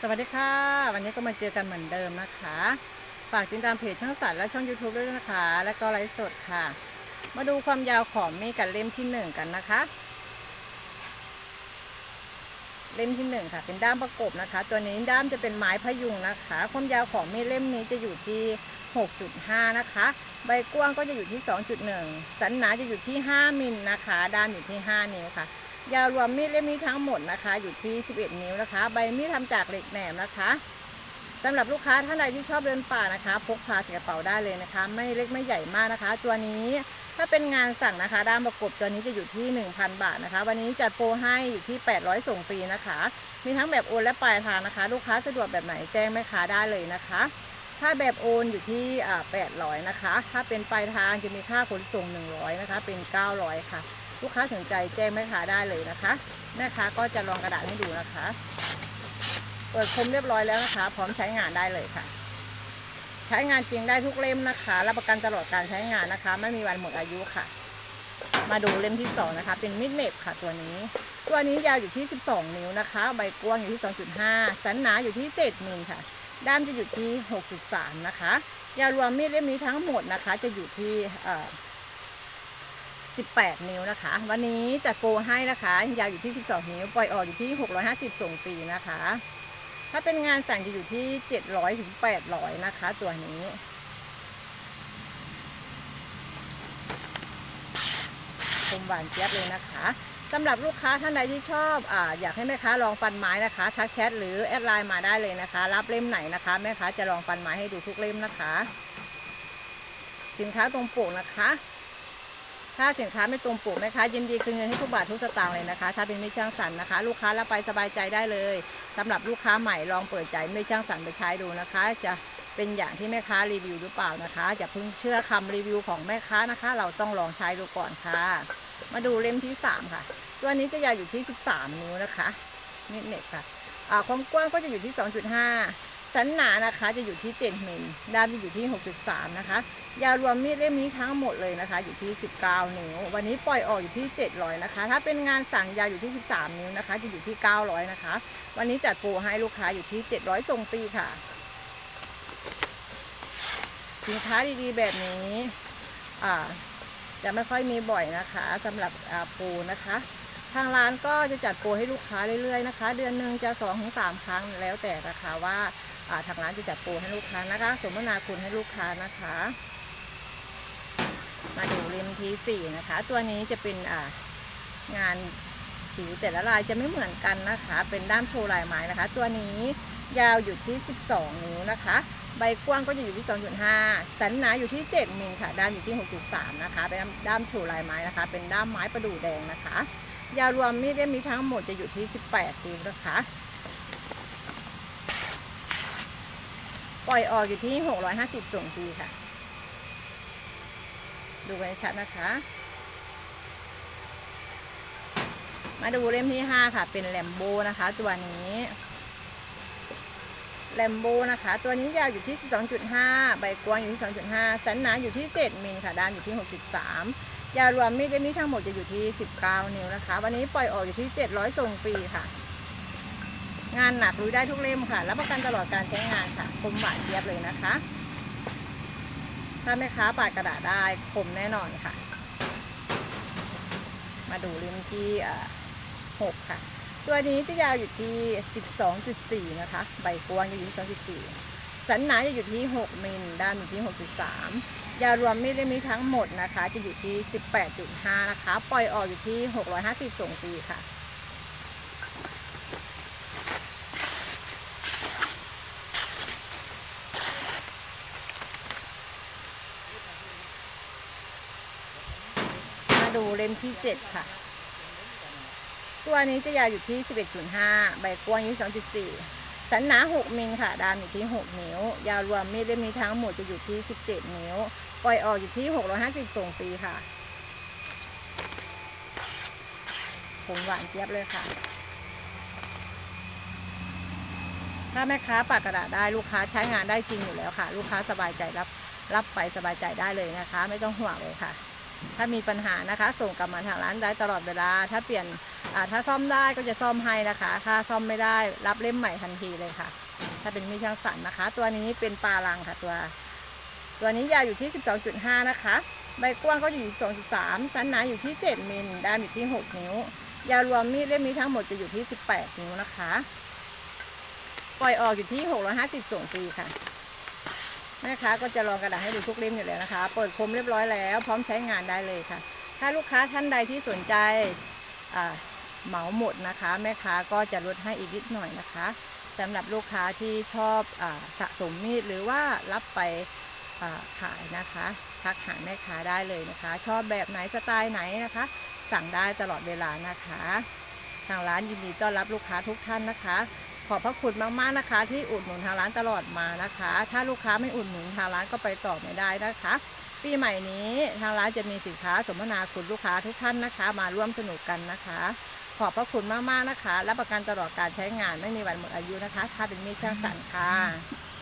สวัสดีค่ะ วันนี้ก็มาเจอกันเหมือนเดิมนะคะ ฝากติดตามเพจช่างสันและช่อง YouTube ด้วยนะคะ และก็ไลฟ์สดค่ะ มาดูความยาวของมีดกับเล่มที่หนึ่งกันนะคะ เล่มที่หนึ่งค่ะ เป็นด้ามประกบนะคะ ตัวนี้ด้ามจะเป็นไม้พยุงนะคะ ความยาวของมีดเล่มนี้จะอยู่ที่ 6.5 นะคะ ใบกว้างก็จะอยู่ที่ 2.1 สันหนาจะอยู่ที่ 5มิลนะคะ ด้ามอยู่ที่ 5 นิ้วค่ะ ยาวรวมมีดเล่มนี้ทั้งหมดนะคะ อยู่ที่ 11 นิ้วนะคะ ใบมีดทำจากเหล็กแหนมนะคะสำหรับลูกค้าท่านใดที่ชอบเดินป่านะคะ พกพาใส่กระเป๋าได้เลยนะคะ ไม่เล็กไม่ใหญ่มากนะคะ ตัวนี้ถ้าเป็นงานสั่งนะคะ ด้ามประกบตัวนี้จะอยู่ที่ 1,000 บาทนะคะ วันนี้จัดโปรให้อยู่ที่ 800 ส่งฟรีนะคะ มีทั้งแบบโอนและปลายทางนะคะ ลูกค้าสะดวกแบบไหนแจ้งแม่ค้าได้เลยนะคะ ถ้าแบบโอนอยู่ที่ 800 นะคะ ถ้าเป็นปลายทางจะมีค่าขนส่ง 100 นะคะ เป็น 900 ค่ะ ลูกค้าสนใจแจ้งแม่ค้าได้เลยนะคะ แม่ค้าก็จะลองกระดาษให้ดูนะคะ เปิดคมเรียบร้อยแล้วนะคะ พร้อมใช้งานได้เลยค่ะ ใช้งานจริงได้ทุกเล่มนะคะ รับประกันตลอดการใช้งานนะคะ ไม่มีวันหมดอายุค่ะ มาดูเล่มที่สองนะคะ เป็นมิดเน็บค่ะตัวนี้ ตัวนี้ยาวอยู่ที่ 12 นิ้วนะคะ ใบกว้างอยู่ที่ 2.5 สันหนาอยู่ที่ 7มิลค่ะ ด้ามจะอยู่ที่ 6.3 นะคะ ยาวรวมมีดเล่มนี้ทั้งหมดนะคะ จะอยู่ที่ 18 นิ้วนะคะ วันนี้จัดโปรให้นะคะยาวอยู่ที่ 12 นิ้ว ปล่อยออกอยู่ที่ 650 ส่งฟรีนะคะ ถ้าเป็นงานสั่งจะอยู่ที่ 700ถึง800 นะคะ ตัวนี้คมหวานเจี๊ยบเลยนะคะสำหรับลูกค้าท่านใดที่ชอบออยากให้แม่ค้าลองฟันไม้นะคะ ทักแชทหรือแอดไลน์มาได้เลยนะคะ รับเล่มไหนนะคะ แม่ค้าจะลองฟันไม้ให้ดูทุกเล่มนะคะ สินค้าตรงปกนะคะ ถ้าสินค้าไม่ตรงปกนะคะยินดีคืนเงินให้ทุกบาททุกสตางค์เลยนะคะ ถ้าเป็นไม่ช่างสันนะคะ ลูกค้ารับไปสบายใจได้เลยสำหรับลูกค้าใหม่ลองเปิดใจไม่ช่างสันไปใช้ดูนะคะ จะเป็นอย่างที่แม่ค้ารีวิวหรือเปล่านะคะอย่าเพิ่งเชื่อคำรีวิวของแม่ค้านะคะ เราต้องลองใช้ดูก่อนค่ะ มาดูเล่มที่ 3 ค่ะ ตัวนี้จะยาวอยู่ที่ 13 นิ้วนะคะนิดเน็ตค่ะความกว้างก็จะอยู่ที่ 2.5 สันหนานะคะจะอยู่ที่ 7 มิลด้ามจะอยู่ที่ 6.3 นะคะ ยาวรวมมีดเล่มนี้ทั้งหมดเลยนะคะ อยู่ที่ 19 นิ้ว วันนี้ปล่อยออกอยู่ที่ 700 นะคะ ถ้าเป็นงานสั่งยาวอยู่ที่ 13 นิ้วนะคะ จะอยู่ที่ 900 นะคะ วันนี้จัดโปรให้ลูกค้าอยู่ที่ 700 ส่งฟรีค่ะ สินค้าดีๆ แบบนี้อ่าจะไม่ค่อยมีบ่อยนะคะสำหรับโปรนะคะ ทางร้านก็จะจัดโปรให้ลูกค้าเรื่อยๆนะคะ เดือนหนึ่งจะ2อถึงสครั้งแล้วแต่ราคาว่าทางร้านจะจัดโปรให้ลูกค้านะคะ สมนาคุณให้ลูกค้านะคะ มาดูริมทีสี่นะคะ ตัวนี้จะเป็นงานผิวแต่ละลายจะไม่เหมือนกันนะคะ เป็นด้ามโชว์ลายไม้นะคะ ตัวนี้ยาวอยู่ที่ 12 นิ้วนะคะ ใบกว้างก็จะอยู่ที่ 2.5 สันหนาอยู่ที่ 7มิลค่ะ ด้ามอยู่ที่ 6.3 นะคะ เป็นด้ามโชว์ลายไม้นะคะ เป็นด้ามไม้ประดู่แดงนะคะ ยาวรวมมีดเล่มนี้ทั้งหมดจะอยู่ที่ 18นิ้วนะคะ ปล่อยออกอยู่ที่ 650ส่งฟรีค่ะ ดูกันชัดนะคะ มาดูเล่มที่ 5 ค่ะ เป็นแลมโบนะคะ ตัวนี้ แลมโบนะคะ ตัวนี้ยาวอยู่ที่ 12.5 ใบกว้างอยู่ที่ 2.5 สันหนาอยู่ที่ 7 มิลค่ะด้านอยู่ที่ 6.3 ยาวรวมมีดเล่มนี้ทั้งหมดจะอยู่ที่ 19 นิ้วนะคะ วันนี้ปล่อยออกอยู่ที่ 700ส่งฟรีค่ะ งานหนักรู้ได้ทุกเล่มค่ะ รับประกันตลอดการใช้งานค่ะคมหวานเจี๊ยบเลยนะคะ ถ้าแม่ค้าปาดกระดาษได้คมแน่นอนค่ะ มาดูริมที่6ค่ะ ตัวนี้จะยาวอยู่ที่ 12.4 นะคะ ใบกว้างจะอยู่ที่12.4 สันหนาจะอยู่ที่ 6มิลด้านอยู่ที่ 6.3 ยาวรวมมีดเล่มนี้ทั้งหมดนะคะ จะอยู่ที่ 18.5 นะคะ ปล่อยออกอยู่ที่ 650ส่งฟรีค่ะมาดูเล่มที่ 7 ค่ะ ตัวนี้จะยาวอยู่ที่ 11.5 ใบกว้างอยู่ที่ 2.4 สันหนา 6 มิลค่ะ ดามอยู่ที่ 6 นิ้ว ยาวรวมมีดเล่มนี้ทั้งหมดจะอยู่ที่ 17 นิ้ว ปล่อยออกอยู่ที่ 650 ส่งฟรีค่ะ ผมหวานเจี๊ยบเลยค่ะ ถ้าแม่ค้าปากกระดาษได้ลูกค้าใช้งานได้จริงอยู่แล้วค่ะ ลูกค้าสบายใจรับรับไปสบายใจได้เลยนะคะ ไม่ต้องห่วงเลยค่ะ ถ้ามีปัญหานะคะ ส่งกลับมาทางร้านได้ตลอดเวลา ถ้าเปลี่ยน ถ้าซ่อมได้ก็จะซ่อมให้นะคะ ถ้าซ่อมไม่ได้รับเล่มใหม่ทันทีเลยค่ะ ถ้าเป็นมีดช่างสันนะคะ ตัวนี้เป็นปลาลังค่ะตัว ตัวนี้ยาวอยู่ที่ 12.5 นะคะ ใบกว้างก็อยู่ที่2.3สันหนาอยู่ที่ 7มิลด้ามอยู่ที่ 6 นิ้ว ยาวรวมมีดเล่มนี้ทั้งหมดจะอยู่ที่ 18 นิ้วนะคะ ปล่อยออกอยู่ที่ 650ส่งฟรีค่ะแม่ค้าก็จะลองกระดาษให้ดูทุกเล่มอยู่แล้วนะคะ เปิดคมเรียบร้อยแล้ว พร้อมใช้งานได้เลยค่ะ ถ้าลูกค้าท่านใดที่สนใจอ่า เหมาหมดนะคะ แม่ค้าก็จะลดให้อีกนิดหน่อยนะคะสำหรับลูกค้าที่ชอบอสะสมมีดหรือว่ารับไปขายนะคะทักหาแม่ค้าได้เลยนะคะ ชอบแบบไหนสไตล์ไหนนะคะ สั่งได้ตลอดเวลานะคะ ทางร้านยินดีต้อนรับลูกค้าทุกท่านนะคะ ขอบพระคุณมากๆนะคะ ที่อุดหนุนทางร้านตลอดมานะคะ ถ้าลูกค้าไม่อุดหนุนทางร้านก็ไปต่อไม่ได้นะคะปีใหม่นี้ทางร้านจะมีสินค้าสมนาคุณลูกค้าทุกท่านนะคะ มาร่วมสนุกกันนะคะ ขอบพระคุณมากๆนะคะ รับประกันตลอดการใช้งานไม่มีวันหมดอายุนะคะ ถ้าเป็นมีดช่างสันค่ะ